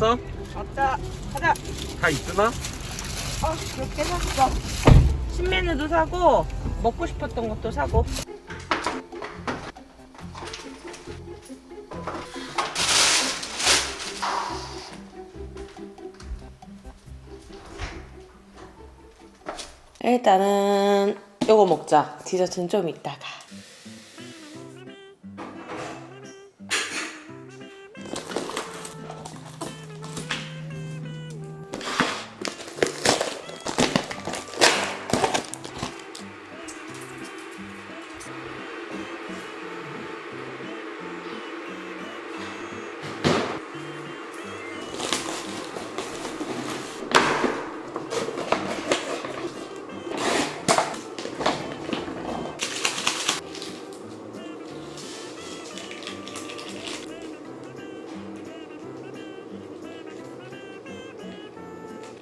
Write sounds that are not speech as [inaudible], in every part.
왔어? 왔다. 가자. 다 있으나? 어, 몇개 샀어. 신메뉴도 사고, 먹고 싶었던 것도 사고. 일단은 요거 먹자. 디저트는 좀 이따가.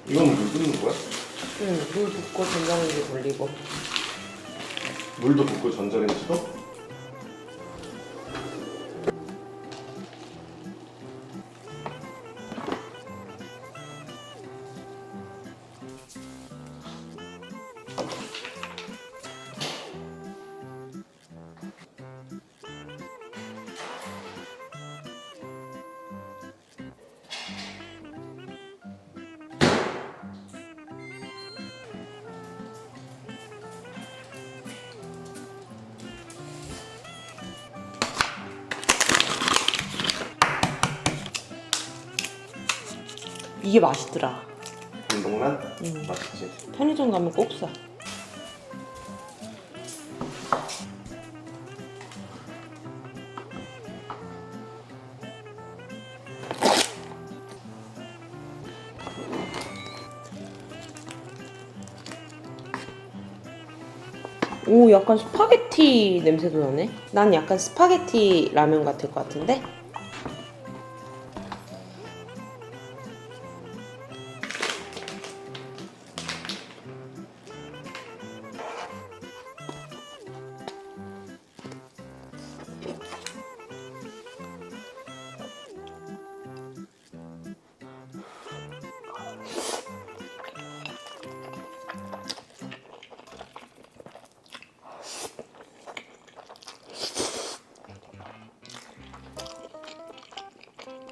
이건 물 붓는 거야? 응, 물 붓고 된장물이 돌리고. 물도 붓고 전자레인지도? 이게 맛있더라. 운동란? 음. 맛있지. 편의점 가면 꼭 사. 오, 약간 스파게티 냄새도 나네. 난 약간 스파게티 라면 같을 것 같은데?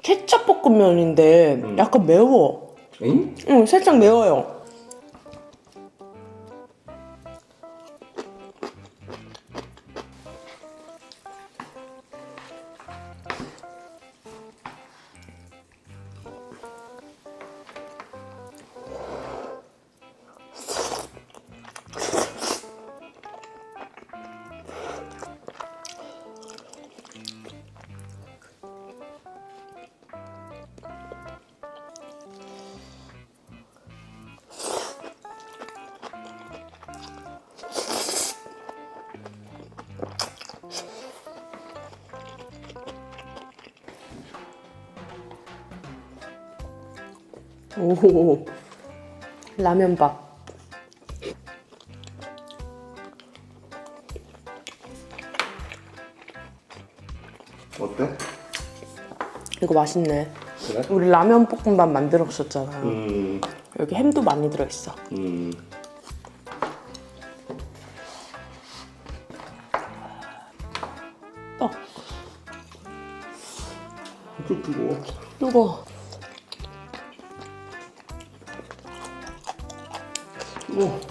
케첩 볶음면인데 음. 약간 매워. 응? 응, 살짝 매워요. 오, 라면밥. 어때? 이거 맛있네. 그래? 우리 라면 볶음밥 만들었었잖아. 음, 여기 햄도 많이 들어있어. 음. 떡. 좀 뜨거워. 뜨거. 뜨거워.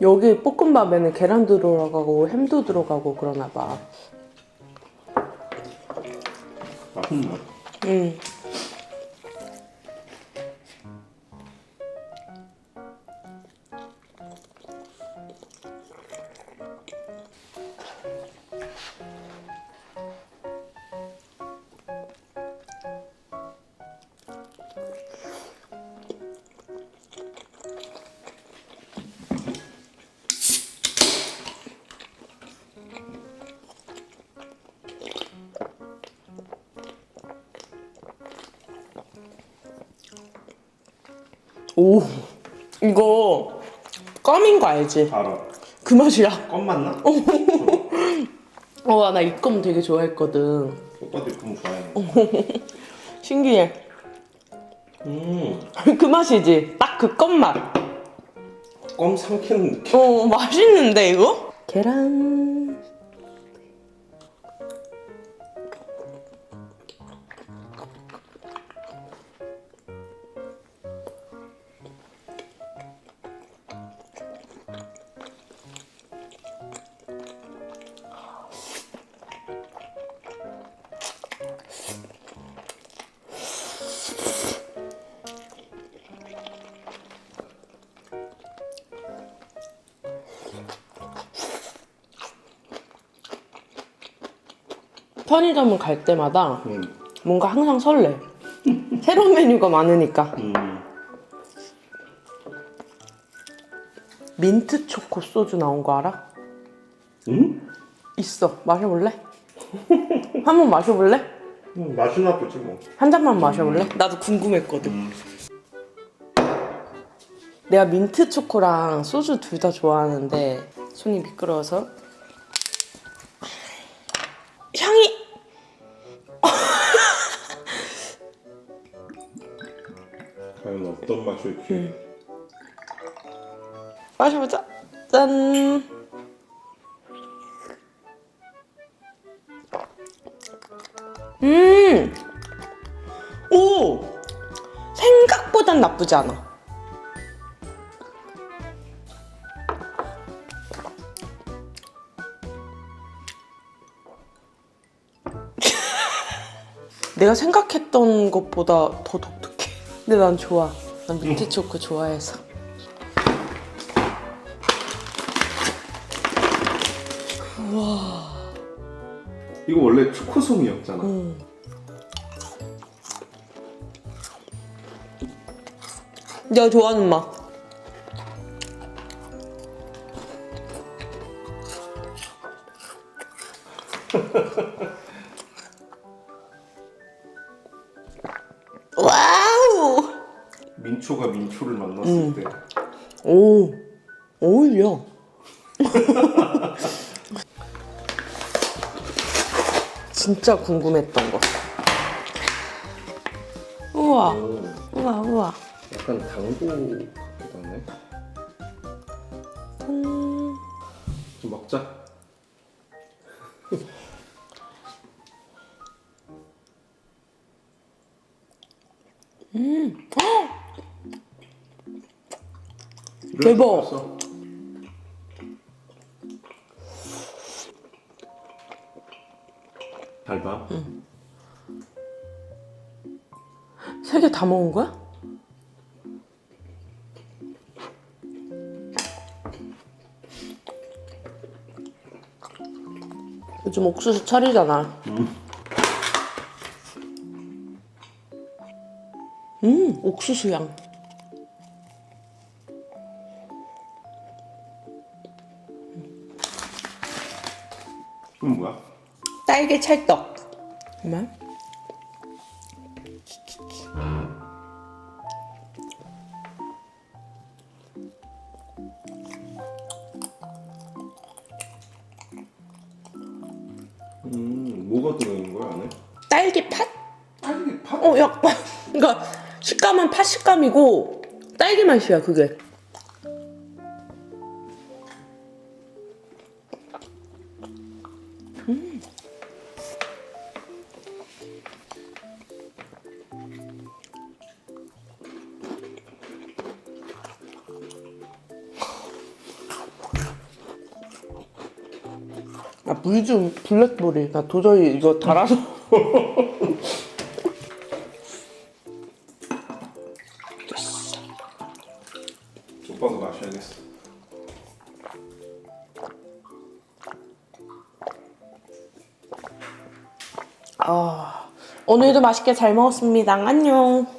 여기 볶음밥에는 계란도 들어가고 햄도 들어가고 그러나 봐. 맛있네. 응. 오, 이거 껌인 거 알지? 알아. 그 맛이야. 껌 맛나? 어, 나 이 껌 되게 좋아했거든. 오빠도 이거 좋아해. 신기해. 음, 그 맛이지. 딱 그 껌 맛. 껌 삼키는 느낌. 어, 맛있는데 이거? 계란. 편의점을 갈 때마다 음, 뭔가 항상 설레. 새로운 메뉴가 많으니까. 음. 민트 초코 소주 나온 거 알아? 음? 있어. 마셔볼래? 한번 마셔볼래? 음, 맛이나 보지 뭐. 한 잔만 마셔볼래? 나도 궁금했거든. 음. 내가 민트 초코랑 소주 둘 다 좋아하는데 손이 미끄러워서 향이 어떤 맛일지. 마셔보자. 짠. 음. 오. 생각보단 나쁘지 않아. [laughs] 내가 생각했던 것보다 더 독특해. 근데 난 좋아. 난 민트 초코 좋아해서. 이거 원래 초코송이였잖아. 음. 내가 좋아하는 맛. [laughs] 민초가 민초를 만났을 음. 때. 오, 어울려. [laughs] 진짜 궁금했던 거. 우와, 오, 우와, 우와. 약간 같기도 하네. 짠. 좀 먹자. 대박. 잘 봐. 세개 다 먹은 거야? 요즘 옥수수 철이잖아. 음, 옥수수 향. 딸기 찰떡. 정말? 음, 뭐가 들어있는 거야 안에? 딸기 팥? 딸기 팥? 어, 약간. [laughs] 그러니까 식감은 팥 식감이고 딸기 맛이야, 그게. 아, 물좀 블랙볼이. 나 도저히 이거 달아서. [laughs] 오빠도 마셔야겠어. 아, 오늘도 맛있게 잘 먹었습니다. 안녕.